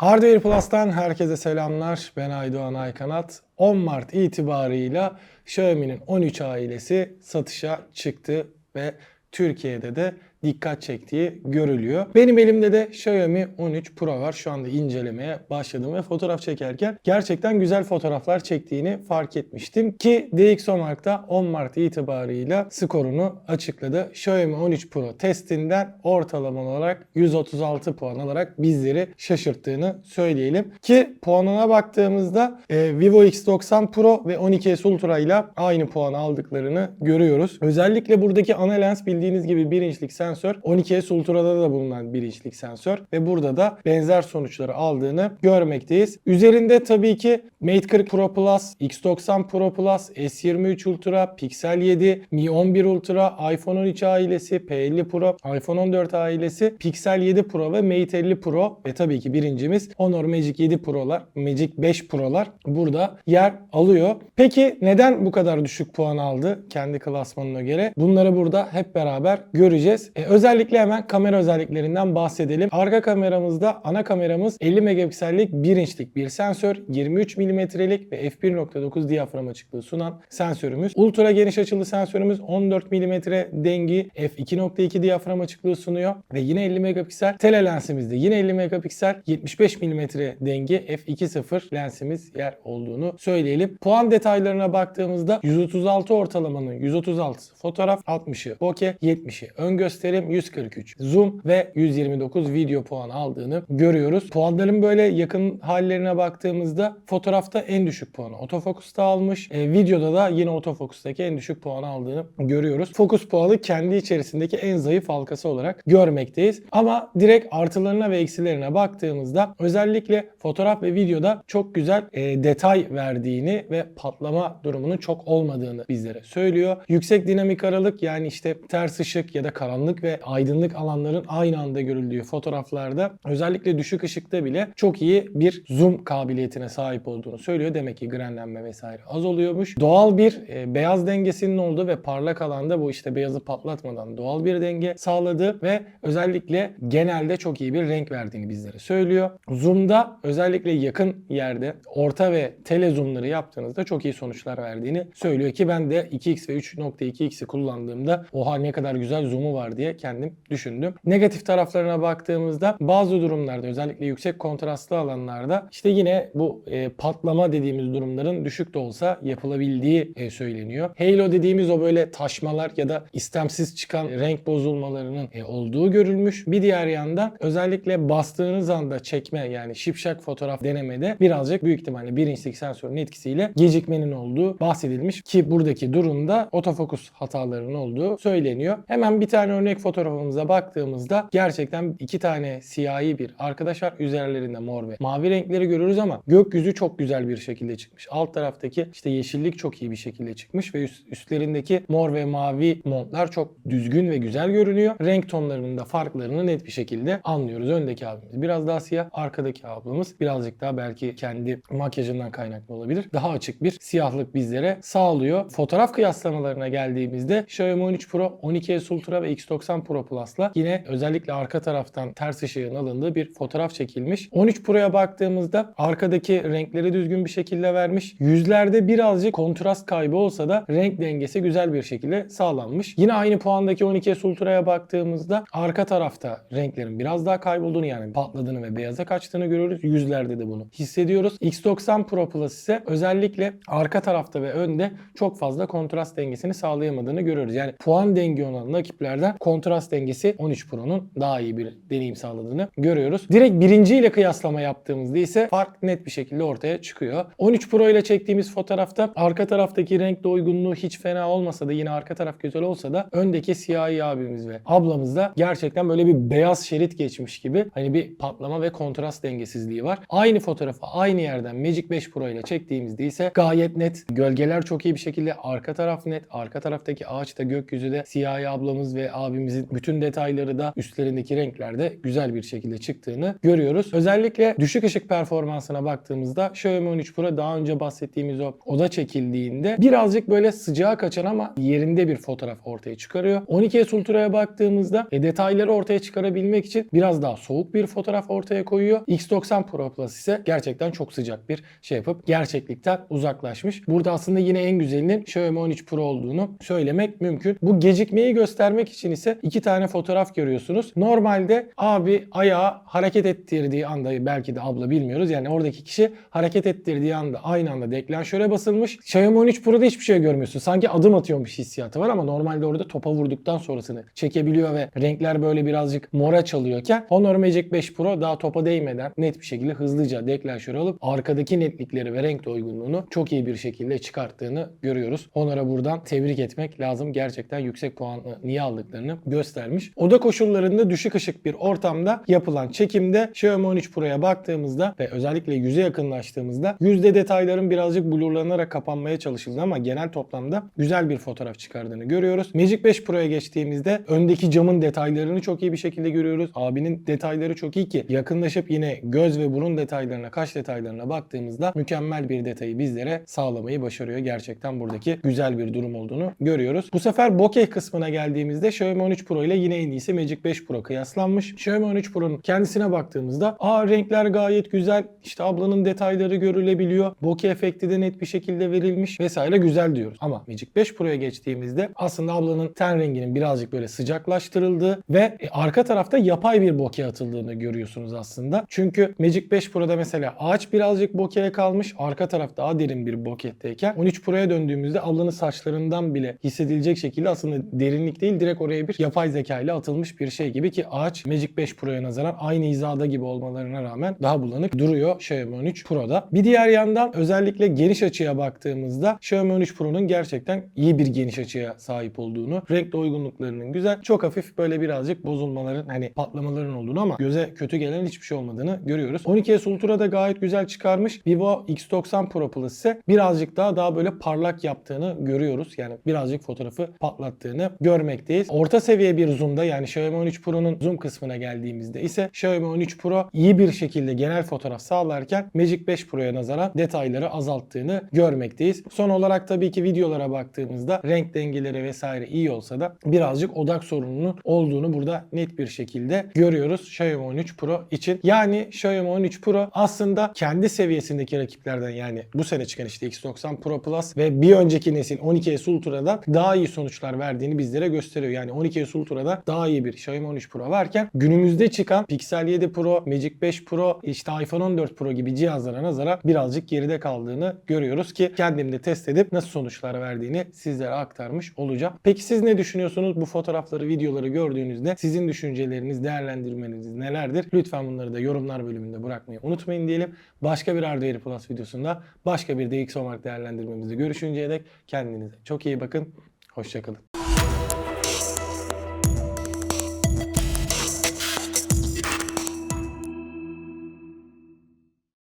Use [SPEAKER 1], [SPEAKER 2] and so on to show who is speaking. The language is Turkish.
[SPEAKER 1] Hardware Plus'tan herkese selamlar. Ben Aydoğan Aykanat. 10 Mart itibarıyla Xiaomi'nin 13 ailesi satışa çıktı ve Türkiye'de de dikkat çektiği görülüyor. Benim elimde de Xiaomi 13 Pro var. Şu anda incelemeye başladım ve fotoğraf çekerken gerçekten güzel fotoğraflar çektiğini fark etmiştim ki DxOMark'ta 10 Mart itibarıyla skorunu açıkladı. Xiaomi 13 Pro testinden ortalama olarak 136 puan alarak bizleri şaşırttığını söyleyelim. Ki puanına baktığımızda e, Vivo X90 Pro ve 12S Ultra ile aynı puan aldıklarını görüyoruz. Özellikle buradaki ana lens bildiğiniz gibi 1 inçlik sensör. 12S Ultra'da da bulunan 1 inçlik sensör ve burada da benzer sonuçları aldığını görmekteyiz. Üzerinde tabii ki Mate 40 Pro Plus, X90 Pro Plus, S23 Ultra, Pixel 7, Mi 11 Ultra, iPhone 13 ailesi, P50 Pro, iPhone 14 ailesi, Pixel 7 Pro ve Mate 50 Pro ve tabii ki birincimiz Honor Magic 7 Pro'lar, Magic 5 Pro'lar burada yer alıyor. Peki neden bu kadar düşük puan aldı kendi klasmanına göre? Bunları burada hep beraber göreceğiz. E, özellikle hemen kamera özelliklerinden bahsedelim. Arka kameramızda ana kameramız 50 megapiksellik 1 inçlik bir sensör, 23 milimetrelik ve f1.9 diyafram açıklığı sunan sensörümüz. Ultra geniş açılı sensörümüz 14 milimetre dengi f2.2 diyafram açıklığı sunuyor ve yine 50 megapiksel. Tele lensimizde yine 50 megapiksel 75 milimetre dengi f2.0 lensimiz yer olduğunu söyleyelim. Puan detaylarına baktığımızda 136 ortalamanın 136 fotoğraf 60'ı bokeh 70'i ön gösterim 143 zoom ve 129 video puan aldığını görüyoruz. Puanların böyle yakın hallerine baktığımızda fotoğrafta en düşük puanı otofokusta almış. E, videoda da yine otofokustaki en düşük puanı aldığını görüyoruz. Fokus puanı kendi içerisindeki en zayıf halkası olarak görmekteyiz. Ama direkt artılarına ve eksilerine baktığımızda özellikle fotoğraf ve videoda çok güzel e, detay verdiğini ve patlama durumunun çok olmadığını bizlere söylüyor. Yüksek dinamik aralık yani işte ters ışık ya da karanlık ve aydınlık alanların aynı anda görüldüğü fotoğraflarda özellikle düşük ışıkta bile çok iyi bir zoom kabiliyetine sahip olduğunu söylüyor. Demek ki grenlenme vesaire az oluyormuş. Doğal bir e, beyaz dengesinin olduğu ve parlak alanda bu işte beyazı patlatmadan doğal bir denge sağladı ve özellikle genelde çok iyi bir renk verdiğini bizlere söylüyor. Zoom'da özellikle yakın yerde orta ve tele zoomları yaptığınızda çok iyi sonuçlar verdiğini söylüyor ki ben de 2x ve 3.2x'i kullandığımda oha ne kadar güzel zoom'u var diye kendim düşündüm. Negatif taraflarına baktığımızda bazı durumlarda özellikle yüksek kontrastlı alanlarda işte yine bu e, patlama dediğimiz durumların düşük de olsa yapılabildiği e, söyleniyor. Halo dediğimiz o böyle taşmalar ya da istemsiz çıkan renk bozulmalarının e, olduğu görülmüş. Bir diğer yandan özellikle bastığınız anda çekme yani şipşak fotoğraf denemede birazcık büyük ihtimalle 1 inçlik sensörün etkisiyle gecikmenin olduğu bahsedilmiş ki buradaki durumda otofokus hatalarının olduğu söyleniyor. Hemen bir tane örnek fotoğrafımıza baktığımızda gerçekten iki tane siyahi bir arkadaş var. Üzerlerinde mor ve mavi renkleri görürüz ama gökyüzü çok güzel bir şekilde çıkmış. Alt taraftaki işte yeşillik çok iyi bir şekilde çıkmış ve üst, üstlerindeki mor ve mavi montlar çok düzgün ve güzel görünüyor. Renk tonlarının da farklarını net bir şekilde anlıyoruz. Öndeki abimiz biraz daha siyah, arkadaki ablamız birazcık daha belki kendi makyajından kaynaklı olabilir. Daha açık bir siyahlık bizlere sağlıyor. Fotoğraf kıyaslamalarına geldiğimizde Xiaomi 13 Pro, 12S Ultra ve X90 Pro Plus'la yine özellikle arka taraftan ters ışığın alındığı bir fotoğraf çekilmiş. 13 Pro'ya baktığımızda arkadaki renkleri düzgün bir şekilde vermiş. Yüzlerde birazcık kontrast kaybı olsa da renk dengesi güzel bir şekilde sağlanmış. Yine aynı puandaki 12S Ultra'ya baktığımızda arka tarafta renklerin biraz daha kaybolduğunu yani patladığını ve beyaza kaçtığını görüyoruz. Yüzlerde de bunu hissediyoruz. X90 Pro Plus ise özellikle arka tarafta ve önde çok fazla kontrast dengesini sağlayamadığını görüyoruz. Yani puan denge olan rakiplerden kontrast dengesi 13 Pro'nun daha iyi bir deneyim sağladığını görüyoruz. Direkt birinciyle kıyaslama yaptığımızda ise fark net bir şekilde ortaya çıkıyor. 13 Pro ile çektiğimiz fotoğrafta arka taraftaki renk doygunluğu hiç fena olmasa da yine arka taraf güzel olsa da öndeki siyahi abimiz ve ablamız da gerçekten böyle bir beyaz şerit geçmiş gibi hani bir patlama ve kontrast dengesizliği var. Aynı fotoğrafı aynı yerden Magic 5 Pro ile çektiğimizde ise gayet net. Gölgeler çok iyi bir şekilde arka taraf net. Arka taraftaki ağaçta gökyüzü de siyahi ablamız ve abimiz Çekimimizin bütün detayları da üstlerindeki renklerde güzel bir şekilde çıktığını görüyoruz. Özellikle düşük ışık performansına baktığımızda Xiaomi 13 Pro daha önce bahsettiğimiz o oda çekildiğinde birazcık böyle sıcağa kaçan ama yerinde bir fotoğraf ortaya çıkarıyor. 12S Ultra'ya baktığımızda e, detayları ortaya çıkarabilmek için biraz daha soğuk bir fotoğraf ortaya koyuyor. X90 Pro Plus ise gerçekten çok sıcak bir şey yapıp gerçeklikten uzaklaşmış. Burada aslında yine en güzelinin Xiaomi 13 Pro olduğunu söylemek mümkün. Bu gecikmeyi göstermek için ise iki tane fotoğraf görüyorsunuz. Normalde abi ayağı hareket ettirdiği anda belki de abla bilmiyoruz. Yani oradaki kişi hareket ettirdiği anda aynı anda deklanşöre basılmış. Xiaomi 13 Pro'da hiçbir şey görmüyorsun. Sanki adım atıyormuş hissiyatı var ama normalde orada topa vurduktan sonrasını çekebiliyor ve renkler böyle birazcık mora çalıyorken Honor Magic 5 Pro daha topa değmeden net bir şekilde hızlıca deklanşöre alıp arkadaki netlikleri ve renk doygunluğunu çok iyi bir şekilde çıkarttığını görüyoruz. Honor'a buradan tebrik etmek lazım. Gerçekten yüksek puanı niye aldıklarını göstermiş. Oda koşullarında düşük ışık bir ortamda yapılan çekimde Xiaomi 13 Pro'ya baktığımızda ve özellikle yüze yakınlaştığımızda yüzde detayların birazcık blurlanarak kapanmaya çalışıldı ama genel toplamda güzel bir fotoğraf çıkardığını görüyoruz. Magic 5 Pro'ya geçtiğimizde öndeki camın detaylarını çok iyi bir şekilde görüyoruz. Abinin detayları çok iyi ki yakınlaşıp yine göz ve burun detaylarına, kaş detaylarına baktığımızda mükemmel bir detayı bizlere sağlamayı başarıyor. Gerçekten buradaki güzel bir durum olduğunu görüyoruz. Bu sefer bokeh kısmına geldiğimizde Xiaomi 13 Pro ile yine en iyisi Magic 5 Pro kıyaslanmış. Xiaomi 13 Pro'nun kendisine baktığımızda aa renkler gayet güzel. İşte ablanın detayları görülebiliyor. Bokeh efekti de net bir şekilde verilmiş vesaire güzel diyoruz. Ama Magic 5 Pro'ya geçtiğimizde aslında ablanın ten renginin birazcık böyle sıcaklaştırıldığı ve e, arka tarafta yapay bir bokeh atıldığını görüyorsunuz aslında. Çünkü Magic 5 Pro'da mesela ağaç birazcık bokeh kalmış. Arka taraf daha derin bir bokehteyken 13 Pro'ya döndüğümüzde ablanın saçlarından bile hissedilecek şekilde aslında derinlik değil direkt oraya bir yapay zeka ile atılmış bir şey gibi ki ağaç Magic 5 Pro'ya nazaran aynı hizada gibi olmalarına rağmen daha bulanık duruyor Xiaomi 13 Pro'da. Bir diğer yandan özellikle geniş açıya baktığımızda Xiaomi 13 Pro'nun gerçekten iyi bir geniş açıya sahip olduğunu, renk doygunluklarının güzel, çok hafif böyle birazcık bozulmaların hani patlamaların olduğunu ama göze kötü gelen hiçbir şey olmadığını görüyoruz. 12S Ultra da gayet güzel çıkarmış. Vivo X90 Pro Plus ise birazcık daha daha böyle parlak yaptığını görüyoruz. Yani birazcık fotoğrafı patlattığını görmekteyiz. Orta seviye bir zoom'da yani Xiaomi 13 Pro'nun zoom kısmına geldiğimizde ise Xiaomi 13 Pro iyi bir şekilde genel fotoğraf sağlarken Magic 5 Pro'ya nazaran detayları azalttığını görmekteyiz. Son olarak tabii ki videolara baktığımızda renk dengeleri vesaire iyi olsa da birazcık odak sorununun olduğunu burada net bir şekilde görüyoruz Xiaomi 13 Pro için. Yani Xiaomi 13 Pro aslında kendi seviyesindeki rakiplerden yani bu sene çıkan işte X90 Pro Plus ve bir önceki nesil 12S Ultra'dan daha iyi sonuçlar verdiğini bizlere gösteriyor. Yani 12S Ultra'da daha iyi bir Xiaomi 13 Pro varken günümüzde çıkan Pixel 7 Pro, Magic 5 Pro, işte iPhone 14 Pro gibi cihazlara nazaran birazcık geride kaldığını görüyoruz ki kendim de test edip nasıl sonuçlar verdiğini sizlere aktarmış olacağım. Peki siz ne düşünüyorsunuz bu fotoğrafları, videoları gördüğünüzde sizin düşünceleriniz, değerlendirmeniz nelerdir? Lütfen bunları da yorumlar bölümünde bırakmayı unutmayın diyelim. Başka bir Hardware Plus videosunda başka bir DxOMark değerlendirmemizde görüşünceye dek kendinize çok iyi bakın. Hoşçakalın.